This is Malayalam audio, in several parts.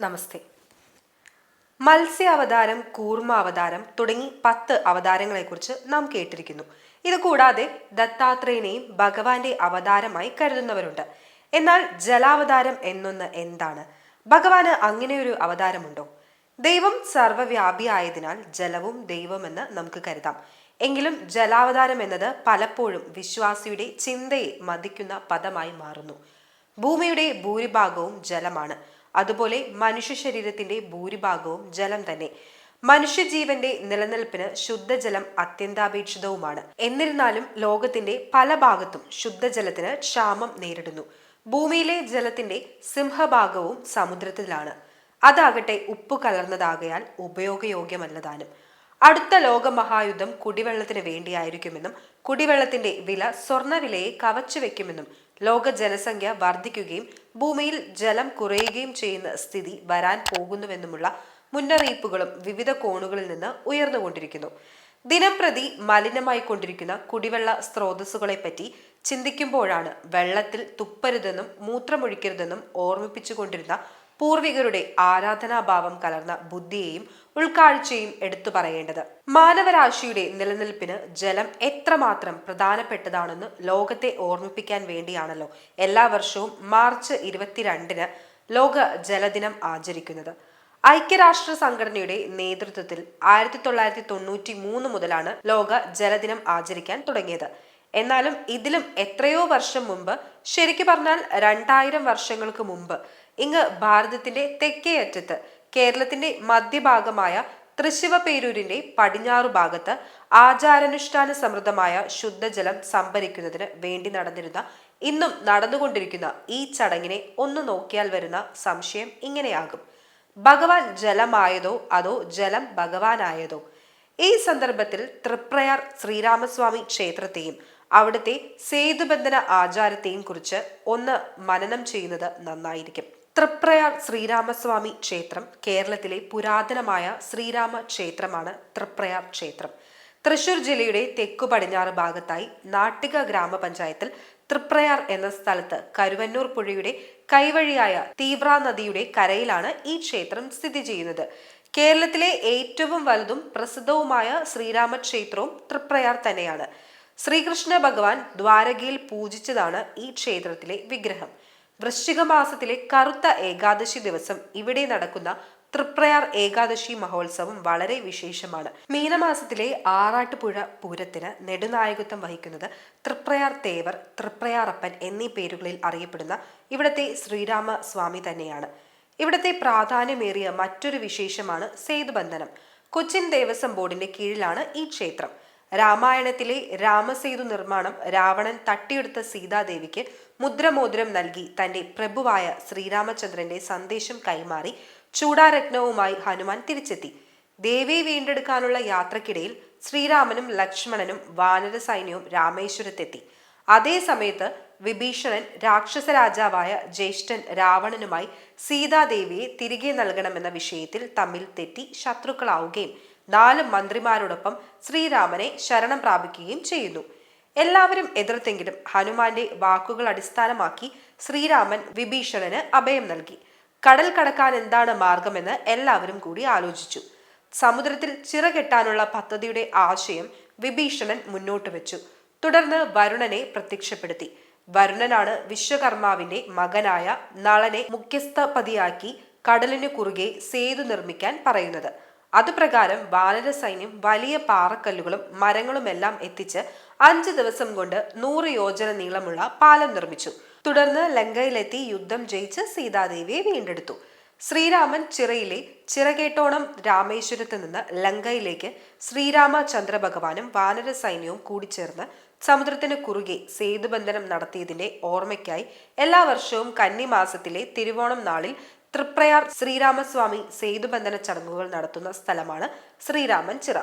നമസ്തേ. മത്സ്യ അവതാരം കൂർമ്മ അവതാരം തുടങ്ങി പത്ത് അവതാരങ്ങളെക്കുറിച്ച് നാം കേട്ടിരിക്കുന്നു. ഇത് കൂടാതെ ദത്താത്രേയനെയും ഭഗവാന്റെ അവതാരമായി കരുതുന്നവരുണ്ട്. എന്നാൽ ജലാവതാരം എന്നൊന്ന് എന്താണ്? ഭഗവാന് അങ്ങനെയൊരു അവതാരമുണ്ടോ? ദൈവം സർവവ്യാപിയായതിനാൽ ജലവും ദൈവമെന്ന് നമുക്ക് കരുതാം. എങ്കിലും ജലാവതാരം എന്നത് പലപ്പോഴും വിശ്വാസിയുടെ ചിന്തയെ മതിക്കുന്ന പദമായി മാറുന്നു. ഭൂമിയുടെ ഭൂരിഭാഗവും ജലമാണ്. അതുപോലെ മനുഷ്യ ശരീരത്തിന്റെ ഭൂരിഭാഗവും ജലം തന്നെ. മനുഷ്യജീവന്റെ നിലനിൽപ്പിന് ശുദ്ധജലം അത്യന്താപേക്ഷിതവുമാണ്. എന്നിരുന്നാലും ലോകത്തിന്റെ പല ഭാഗത്തും ശുദ്ധജലത്തിന് ക്ഷാമം നേരിടുന്നു. ഭൂമിയിലെ ജലത്തിന്റെ സിംഹഭാഗവും സമുദ്രത്തിലാണ്. അതാകട്ടെ ഉപ്പ് കലർന്നതാകയാൽ ഉപയോഗയോഗ്യമല്ലതാനും. അടുത്ത ലോകമഹായുദ്ധം കുടിവെള്ളത്തിന് വേണ്ടിയായിരിക്കുമെന്നും കുടിവെള്ളത്തിന്റെ വില സ്വർണവിലയെ കവച്ചു വെക്കുമെന്നും ലോക ജനസംഖ്യ വർദ്ധിക്കുകയും ഭൂമിയിൽ ജലം കുറയുകയും ചെയ്യുന്ന സ്ഥിതി വരാൻ പോകുന്നുവെന്നുമുള്ള മുന്നറിയിപ്പുകളും വിവിധ കോണുകളിൽ നിന്ന് ഉയർന്നുകൊണ്ടിരിക്കുന്നു. മലിനമായി കൊണ്ടിരിക്കുന്ന കുടിവെള്ള സ്രോതസ്സുകളെ പറ്റി ചിന്തിക്കുമ്പോഴാണ് വെള്ളത്തിൽ തുപ്പരുതെന്നും മൂത്രമൊഴിക്കരുതെന്നും ഓർമ്മിപ്പിച്ചുകൊണ്ടിരുന്ന പൂർവികരുടെ ആരാധനാഭാവം കലർന്ന ബുദ്ധിയെയും ഉൾക്കാഴ്ചയും എടുത്തു പറയേണ്ടത്. മാനവരാശിയുടെ നിലനിൽപ്പിന് ജലം എത്രമാത്രം പ്രധാനപ്പെട്ടതാണെന്ന് ലോകത്തെ ഓർമ്മിപ്പിക്കാൻ വേണ്ടിയാണല്ലോ എല്ലാ വർഷവും മാർച്ച് ഇരുപത്തിരണ്ടിന് ലോക ജലദിനം ആചരിക്കുന്നത്. ഐക്യരാഷ്ട്ര സംഘടനയുടെ നേതൃത്വത്തിൽ ആയിരത്തി തൊള്ളായിരത്തി തൊണ്ണൂറ്റി മൂന്ന് മുതലാണ് ലോക ജലദിനം ആചരിക്കാൻ തുടങ്ങിയത്. എന്നാലും ഇതിലും എത്രയോ വർഷം മുമ്പ് ശരിക്കു പറഞ്ഞാൽ രണ്ടായിരം വർഷങ്ങൾക്ക് മുമ്പ് ഇങ്ങ് ഭാരതത്തിന്റെ തെക്കേ അറ്റത്ത് കേരളത്തിന്റെ മധ്യഭാഗമായ തൃശിവപേരൂരിന്റെ പടിഞ്ഞാറു ഭാഗത്ത് ആചാരാനുഷ്ഠാന സമൃദ്ധമായ ശുദ്ധജലം സംഭരിക്കുന്നതിന് വേണ്ടി നടന്നിരുന്ന ഇന്നും നടന്നുകൊണ്ടിരിക്കുന്ന ഈ ചടങ്ങിനെ ഒന്ന് നോക്കിയാൽ വരുന്ന സംശയം ഇങ്ങനെയാകും. ഭഗവാൻ ജലമായതോ അതോ ജലം ഭഗവാനായതോ? ഈ സന്ദർഭത്തിൽ തൃപ്രയാർ ശ്രീരാമസ്വാമി ക്ഷേത്രത്തെയും അവിടുത്തെ സേതുബന്ധന ആചാരത്തെയും കുറിച്ച് ഒന്ന് മനനം ചെയ്യുന്നത് നന്നായിരിക്കും. തൃപ്രയാർ ശ്രീരാമസ്വാമി ക്ഷേത്രം കേരളത്തിലെ പുരാതനമായ ശ്രീരാമ ക്ഷേത്രമാണ് തൃപ്രയാർ ക്ഷേത്രം. തൃശൂർ ജില്ലയുടെ തെക്കു പടിഞ്ഞാറ് ഭാഗത്തായി നാട്ടിക ഗ്രാമപഞ്ചായത്തിൽ തൃപ്രയാർ എന്ന സ്ഥലത്ത് കരുവന്നൂർ പുഴയുടെ കൈവഴിയായ തീവ്ര നദിയുടെ കരയിലാണ് ഈ ക്ഷേത്രം സ്ഥിതി ചെയ്യുന്നത്. കേരളത്തിലെ ഏറ്റവും വലുതും പ്രസിദ്ധവുമായ ശ്രീരാമ ക്ഷേത്രവും തൃപ്രയാർ തന്നെയാണ്. ശ്രീകൃഷ്ണ ഭഗവാൻ ദ്വാരകയിൽ പൂജിച്ചതാണ് ഈ ക്ഷേത്രത്തിലെ വിഗ്രഹം. വൃശ്ചിക മാസത്തിലെ കറുത്ത ഏകാദശി ദിവസം ഇവിടെ നടക്കുന്ന തൃപ്രയാർ ഏകാദശി മഹോത്സവം വളരെ വിശേഷമാണ്. മീനമാസത്തിലെ ആറാട്ടുപുഴ പൂരത്തിന് നെടുനായകത്വം വഹിക്കുന്നത് തൃപ്രയാർ തേവർ തൃപ്രയാറപ്പൻ എന്നീ പേരുകളിൽ അറിയപ്പെടുന്ന ഇവിടത്തെ ശ്രീരാമ സ്വാമി തന്നെയാണ്. ഇവിടത്തെ പ്രാധാന്യമേറിയ മറ്റൊരു വിശേഷമാണ് സേതുബന്ധനം. കൊച്ചിൻ ദേവസ്വം ബോർഡിന്റെ കീഴിലാണ് ഈ ക്ഷേത്രം. രാമായണത്തിലെ രാമസേതു നിർമ്മാണം രാവണൻ തട്ടിയെടുത്ത സീതാദേവിക്ക് മുദ്രമോതിരം നൽകി തന്റെ പ്രഭുവായ ശ്രീരാമചന്ദ്രന്റെ സന്ദേശം കൈമാറി ചൂടാരത്നവുമായി ഹനുമാൻ തിരിച്ചെത്തി. ദേവിയെ വീണ്ടെടുക്കാനുള്ള യാത്രക്കിടയിൽ ശ്രീരാമനും ലക്ഷ്മണനും വാനര സൈന്യവും രാമേശ്വരത്തെത്തി. അതേ സമയത്ത് വിഭീഷണൻ രാക്ഷസ രാജാവായ ജ്യേഷ്ഠൻ രാവണനുമായി സീതാദേവിയെ തിരികെ നൽകണമെന്ന വിഷയത്തിൽ തമ്മിൽ തെറ്റി ശത്രുക്കളാവുകയും നാല് മന്ത്രിമാരോടൊപ്പം ശ്രീരാമനെ ശരണം പ്രാപിക്കുകയും ചെയ്യുന്നു. എല്ലാവരും എതിർത്തെങ്കിലും ഹനുമാന്റെ വാക്കുകൾ അടിസ്ഥാനമാക്കി ശ്രീരാമൻ വിഭീഷണന് അഭയം നൽകി. കടൽ കടക്കാൻ എന്താണ് മാർഗമെന്ന് എല്ലാവരും കൂടി ആലോചിച്ചു. സമുദ്രത്തിൽ ചിറകെട്ടാനുള്ള പദ്ധതിയുടെ ആശയം വിഭീഷണൻ മുന്നോട്ട് വെച്ചു. തുടർന്ന് വരുണനെ പ്രത്യക്ഷപ്പെടുത്തി. വരുണനാണ് വിശ്വകർമാവിന്റെ മകനായ നളനെ മുഖ്യസ്ഥപതിയാക്കി കടലിനു കുറുകെ സേതു നിർമ്മിക്കാൻ പറയുന്നത്. അതുപ്രകാരം വാനര സൈന്യം വലിയ പാറക്കല്ലുകളും മരങ്ങളുമെല്ലാം എത്തിച്ച് അഞ്ച് ദിവസം കൊണ്ട് നൂറ് യോജന നീളമുള്ള പാലം നിർമ്മിച്ചു. തുടർന്ന് ലങ്കയിലെത്തി യുദ്ധം ജയിച്ച് സീതാദേവിയെ വീണ്ടെടുത്തു. ശ്രീരാമൻ ചിറയിലെ ചിറകേട്ടോണം രാമേശ്വരത്ത് നിന്ന് ലങ്കയിലേക്ക് ശ്രീരാമചന്ദ്ര ഭഗവാനും വാനര സൈന്യവും കൂടിച്ചേർന്ന് സമുദ്രത്തിന് കുറുകെ സേതുബന്ധനം നടത്തിയതിന്റെ ഓർമ്മയ്ക്കായി എല്ലാ വർഷവും കന്നിമാസത്തിലെ തിരുവോണം നാളിൽ തൃപ്രയാർ ശ്രീരാമസ്വാമി സേതുബന്ധന ചടങ്ങുകൾ നടത്തുന്ന സ്ഥലമാണ് ശ്രീരാമൻ ചിറ.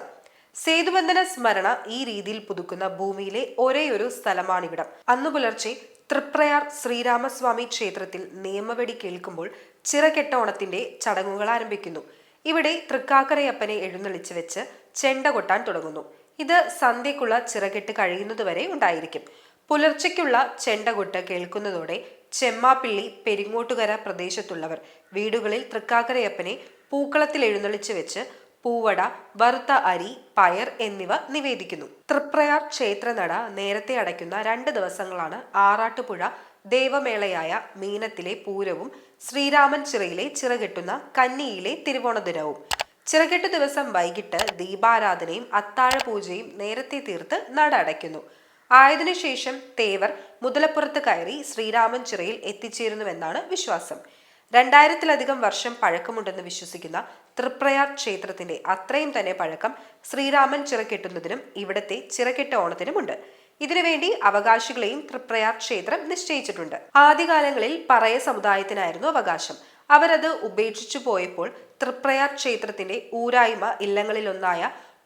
സേതുബന്ധന സ്മരണ ഈ രീതിയിൽ പുതുക്കുന്ന ഭൂമിയിലെ ഒരേയൊരു സ്ഥലമാണിവിടം. അന്നു പുലർച്ചെ തൃപ്രയാർ ശ്രീരാമസ്വാമി ക്ഷേത്രത്തിൽ നിയമവെടി കേൾക്കുമ്പോൾ ചിറകെട്ടോണത്തിന്റെ ചടങ്ങുകൾ ആരംഭിക്കുന്നു. ഇവിടെ തൃക്കാക്കരയപ്പനെ എഴുന്നള്ളിച്ച് വെച്ച് ചെണ്ട കൊട്ടാൻ തുടങ്ങുന്നു. ഇത് സന്ധ്യക്കുള്ള ചിറകെട്ട് കഴിയുന്നതുവരെ ഉണ്ടായിരിക്കും. പുലർച്ചയ്ക്കുള്ള ചെണ്ടകൊട്ട് കേൾക്കുന്നതോടെ ചെമ്മാപ്പിള്ളി പെരിങ്ങോട്ടുകര പ്രദേശത്തുള്ളവർ. വീടുകളിൽ തൃക്കാക്കരയപ്പനെ പൂക്കളത്തിൽ എഴുന്നള്ളിച്ചു വെച്ച് പൂവട വറുത്ത അരി പയർ എന്നിവ നിവേദിക്കുന്നു. തൃപ്രയാർ ക്ഷേത്രനട നേരത്തെ അടയ്ക്കുന്ന രണ്ട് ദിവസങ്ങളാണ് ആറാട്ടുപുഴ ദേവമേളയായ മീനത്തിലെ പൂരവും ശ്രീരാമൻ ചിറയിലെ ചിറകെട്ടുന്ന കന്നിയിലെ തിരുവോണ ദിനവും ചിറകെട്ട് ദിവസം വൈകിട്ട് ദീപാരാധനയും അത്താഴ പൂജയും നേരത്തെ തീർത്ത് നട അടയ്ക്കുന്നു. ആയതിനു ശേഷം തേവർ മുതലപ്പുറത്ത് കയറി ശ്രീരാമൻ ചിറയിൽ എത്തിച്ചേരുന്നുവെന്നാണ് വിശ്വാസം. രണ്ടായിരത്തിലധികം വർഷം പഴക്കമുണ്ടെന്ന് വിശ്വസിക്കുന്ന തൃപ്രയാർ ക്ഷേത്രത്തിന്റെ അത്രയും തന്നെ പഴക്കം ശ്രീരാമൻ ചിറക്കെട്ടുന്നതിനും ഇവിടത്തെ ചിറക്കെട്ട ഓണത്തിനുമുണ്ട്. ഇതിനുവേണ്ടി അവകാശികളെയും തൃപ്രയാർ ക്ഷേത്രം നിശ്ചയിച്ചിട്ടുണ്ട്. ആദ്യകാലങ്ങളിൽ പറയ സമുദായത്തിനായിരുന്നു അവകാശം. അവരത് ഉപേക്ഷിച്ചു പോയപ്പോൾ തൃപ്രയാർ ക്ഷേത്രത്തിന്റെ ഊരായ്മ ഇല്ലങ്ങളിലൊന്നായ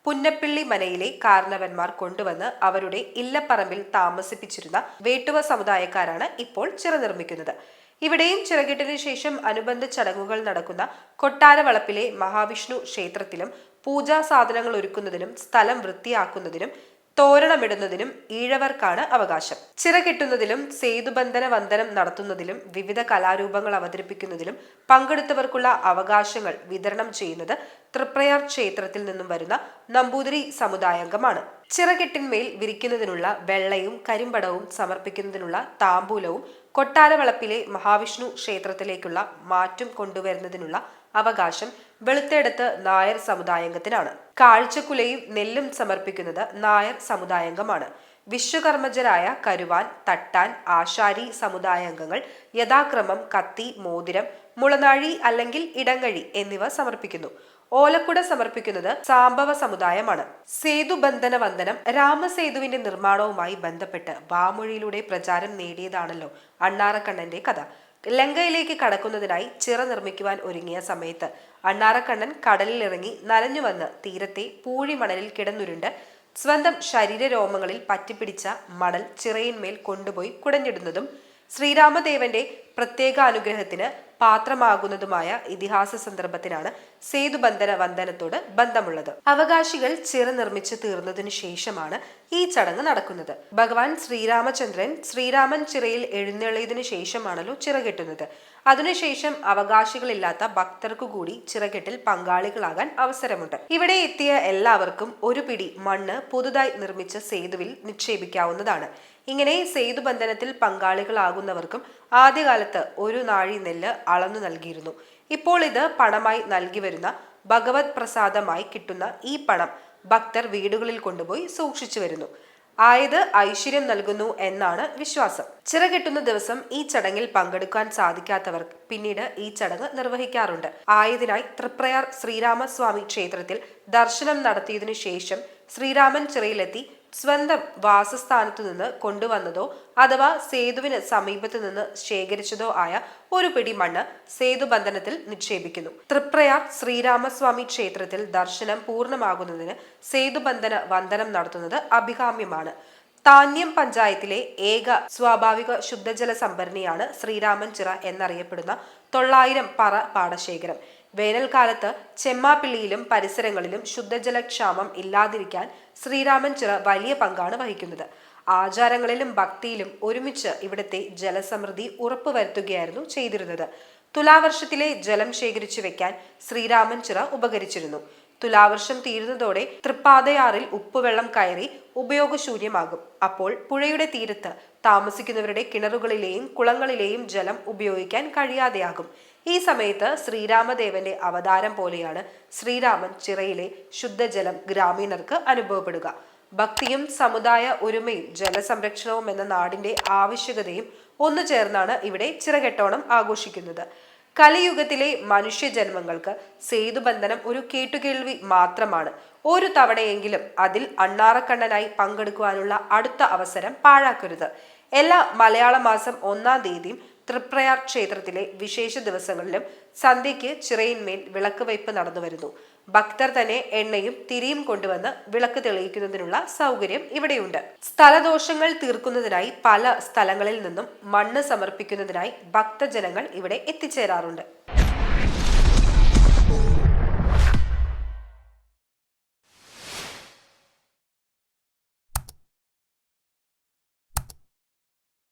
പുന്നപ്പിള്ളി മനയിലെ കാരണവന്മാർ കൊണ്ടുവന്ന് അവരുടെ ഇല്ലപ്പറമ്പിൽ താമസിപ്പിച്ചിരുന്ന വേട്ടുവ സമുദായക്കാരാണ് ഇപ്പോൾ ചിറ നിർമ്മിക്കുന്നത് ഇവിടെയും ചിറകിട്ടിന് ശേഷം അനുബന്ധ ചടങ്ങുകൾ നടക്കുന്ന കൊട്ടാരവളപ്പിലെ മഹാവിഷ്ണു ക്ഷേത്രത്തിലും പൂജാ സാധനങ്ങൾ ഒരുക്കുന്നതിനും സ്ഥലം വൃത്തിയാക്കുന്നതിനും തോരണമിടുന്നതിനും ഈഴവർക്കാണ് അവകാശം. ചിറകെട്ടുന്നതിലും സേതുബന്ധന വന്ദനം നടത്തുന്നതിലും വിവിധ കലാരൂപങ്ങൾ അവതരിപ്പിക്കുന്നതിലും പങ്കെടുത്തവർക്കുള്ള അവകാശങ്ങൾ വിതരണം ചെയ്യുന്നത് തൃപ്രയാർ ക്ഷേത്രത്തിൽ നിന്നും വരുന്ന നമ്പൂതിരി സമുദായാംഗമാണ്. ചിറകെട്ടിന്മേൽ വിരിക്കുന്നതിനുള്ള വെള്ളയും കരിമ്പടവും സമർപ്പിക്കുന്നതിനുള്ള താമ്പൂലവും കൊട്ടാരവളപ്പിലെ മഹാവിഷ്ണു ക്ഷേത്രത്തിലേക്കുള്ള മാറ്റം കൊണ്ടുവരുന്നതിനുള്ള അവകാശം വെളുത്തെടുത്ത് നായർ സമുദായാംഗത്തിനാണ്. കാഴ്ചക്കുലയും നെല്ലും സമർപ്പിക്കുന്നത് നായർ സമുദായാംഗമാണ്. വിശ്വകർമ്മജരായ കരുവാൻ തട്ടാൻ ആശാരി സമുദായാംഗങ്ങൾ യഥാക്രമം കത്തി മോതിരം മുളനാഴി അല്ലെങ്കിൽ ഇടങ്ങഴി എന്നിവ സമർപ്പിക്കുന്നു. ഓലക്കുട സമർപ്പിക്കുന്നത് സാംബവ സമുദായമാണ്. സേതുബന്ധന വന്ദനം രാമസേതുവിന്റെ നിർമ്മാണവുമായി ബന്ധപ്പെട്ട് വാമൊഴിയിലൂടെ പ്രചാരം നേടിയതാണല്ലോ അണ്ണാറക്കണ്ണന്റെ കഥ. ലങ്കയിലേക്ക് കടക്കുന്നതിനായി ചിറ നിർമ്മിക്കുവാൻ ഒരുങ്ങിയ സമയത്ത് അണ്ണാറക്കണ്ണൻ കടലിലിറങ്ങി നനഞ്ഞുവന്ന് തീരത്തെ പൂഴിമണലിൽ കിടന്നുരുണ്ട്. സ്വന്തം ശരീരരോമങ്ങളിൽ പറ്റിപ്പിടിച്ച മണൽ ചിറയിന്മേൽ കൊണ്ടുപോയി കുടഞ്ഞിടുന്നതും ശ്രീരാമദേവന്റെ പ്രത്യേക അനുഗ്രഹത്തിന് പാത്രമാകുന്നതുമായ ഇതിഹാസ സന്ദർഭത്തിനാണ് സേതുബന്ധന വന്ദനത്തോട് ബന്ധമുള്ളത്. അവകാശികൾ ചിറ നിർമ്മിച്ചു തീർന്നതിനു ശേഷമാണ് ഈ ചടങ്ങ് നടക്കുന്നത്. ഭഗവാൻ ശ്രീരാമചന്ദ്രൻ ശ്രീരാമൻ ചിറയിൽ എഴുന്നള്ളിയതിനു ശേഷമാണല്ലോ ചിറകെട്ടുന്നത്. അതിനുശേഷം അവകാശികളില്ലാത്ത ഭക്തർക്കു കൂടി ചിറകെട്ടിൽ പങ്കാളികളാകാൻ അവസരമുണ്ട്. ഇവിടെ എത്തിയ എല്ലാവർക്കും ഒരു പിടി മണ്ണ് പുതുതായി നിർമ്മിച്ച സേതുവിൽ നിക്ഷേപിക്കാവുന്നതാണ്. ഇങ്ങനെ സേതുബന്ധനത്തിൽ പങ്കാളികളാകുന്നവർക്കും ആദ്യകാലത്ത് ഒരു നാഴി നെല്ല് അളന്നു നൽകിയിരുന്നു. ഇപ്പോൾ ഇത് പണമായി നൽകി വരുന്ന ഭഗവത് പ്രസാദമായി കിട്ടുന്ന ഈ പണം ഭക്തർ വീടുകളിൽ കൊണ്ടുപോയി സൂക്ഷിച്ചു വരുന്നു. ആയത് ഐശ്വര്യം നൽകുന്നു എന്നാണ് വിശ്വാസം. ചിറകെട്ടുന്ന ദിവസം ഈ ചടങ്ങിൽ പങ്കെടുക്കാൻ സാധിക്കാത്തവർ പിന്നീട് ഈ ചടങ്ങ് നിർവഹിക്കാറുണ്ട്. ആയതിനായി തൃപ്രയാർ ശ്രീരാമസ്വാമി ക്ഷേത്രത്തിൽ ദർശനം നടത്തിയതിനു ശേഷം ശ്രീരാമൻ ചിറയിലെത്തി സ്വന്തം വാസസ്ഥാനത്തു നിന്ന് കൊണ്ടുവന്നതോ അഥവാ സേതുവിന് സമീപത്തു നിന്ന് ശേഖരിച്ചതോ ആയ ഒരു പിടി മണ്ണ് സേതുബന്ധനത്തിൽ നിക്ഷേപിക്കുന്നു. തൃപ്രയാർ ശ്രീരാമസ്വാമി ക്ഷേത്രത്തിൽ ദർശനം പൂർണമാകുന്നതിന് സേതുബന്ധന വന്ദനം നടത്തുന്നത് അഭികാമ്യമാണ്. താന്യം പഞ്ചായത്തിലെ ഏക സ്വാഭാവിക ശുദ്ധജല സംഭരണിയാണ് ശ്രീരാമൻ ചിറ എന്നറിയപ്പെടുന്ന തൊള്ളായിരം പറ പാടശേഖരം. വേനൽക്കാലത്ത് ചെമ്മാപ്പിള്ളിയിലും പരിസരങ്ങളിലും ശുദ്ധജലക്ഷാമം ഇല്ലാതിരിക്കാൻ ശ്രീരാമൻ ചിറ വലിയ പങ്കാണ് വഹിക്കുന്നത്. ആചാരങ്ങളിലും ഭക്തിയിലും ഒരുമിച്ച് ഇവിടുത്തെ ജലസമൃദ്ധി ഉറപ്പുവരുത്തുകയായിരുന്നു ചെയ്തിരുന്നത്. തുലാവർഷത്തിലെ ജലം ശേഖരിച്ചു വെക്കാൻ ശ്രീരാമൻ ചിറ ഉപകരിച്ചിരുന്നു. തുലാവർഷം തീരുന്നതോടെ തൃപ്പാതയാറിൽ ഉപ്പുവെള്ളം കയറി ഉപയോഗശൂന്യമാകും. അപ്പോൾ പുഴയുടെ തീരത്ത് താമസിക്കുന്നവരുടെ കിണറുകളിലെയും കുളങ്ങളിലെയും ജലം ഉപയോഗിക്കാൻ കഴിയാതെയാകും. ഈ സമയത്ത് ശ്രീരാമദേവന്റെ അവതാരം പോലെയാണ് ശ്രീരാമൻ ചിറയിലെ ശുദ്ധജലം ഗ്രാമീണർക്ക് അനുഭവപ്പെടുക. ഭക്തിയും സമുദായ ഒരുമയും ജലസംരക്ഷണവും എന്ന നാടിന്റെ ആവശ്യകതയും ഒന്നു ചേർന്നാണ് ഇവിടെ ചിറകെട്ടോണം ആഘോഷിക്കുന്നത്. കലിയുഗത്തിലെ മനുഷ്യജന്മങ്ങൾക്ക് സേതുബന്ധനം ഒരു കേട്ടുകേൾവി മാത്രമാണ്. ഒരു തവണയെങ്കിലും അതിൽ അണ്ണാറക്കണ്ണനായി പങ്കെടുക്കുവാനുള്ള അടുത്ത അവസരം പാഴാക്കരുത്. എല്ലാ മലയാള മാസം ഒന്നാം തീയതിയും തൃപ്രയാർ ക്ഷേത്രത്തിലെ വിശേഷ ദിവസങ്ങളിലും സന്ധ്യയ്ക്ക് ചിറയിന്മേൽ വിളക്ക് വയ്പ് നടന്നു വരുന്നു ഭക്തർ തന്നെ എണ്ണയും തിരിയും കൊണ്ടുവന്ന് വിളക്ക് തെളിയിക്കുന്നതിനുള്ള സൗകര്യം ഇവിടെയുണ്ട്. സ്ഥലദോഷങ്ങൾ തീർക്കുന്നതിനായി പല സ്ഥലങ്ങളിൽ നിന്നും മണ്ണ് സമർപ്പിക്കുന്നതിനായി ഭക്തജനങ്ങൾ ഇവിടെ എത്തിച്ചേരാറുണ്ട്.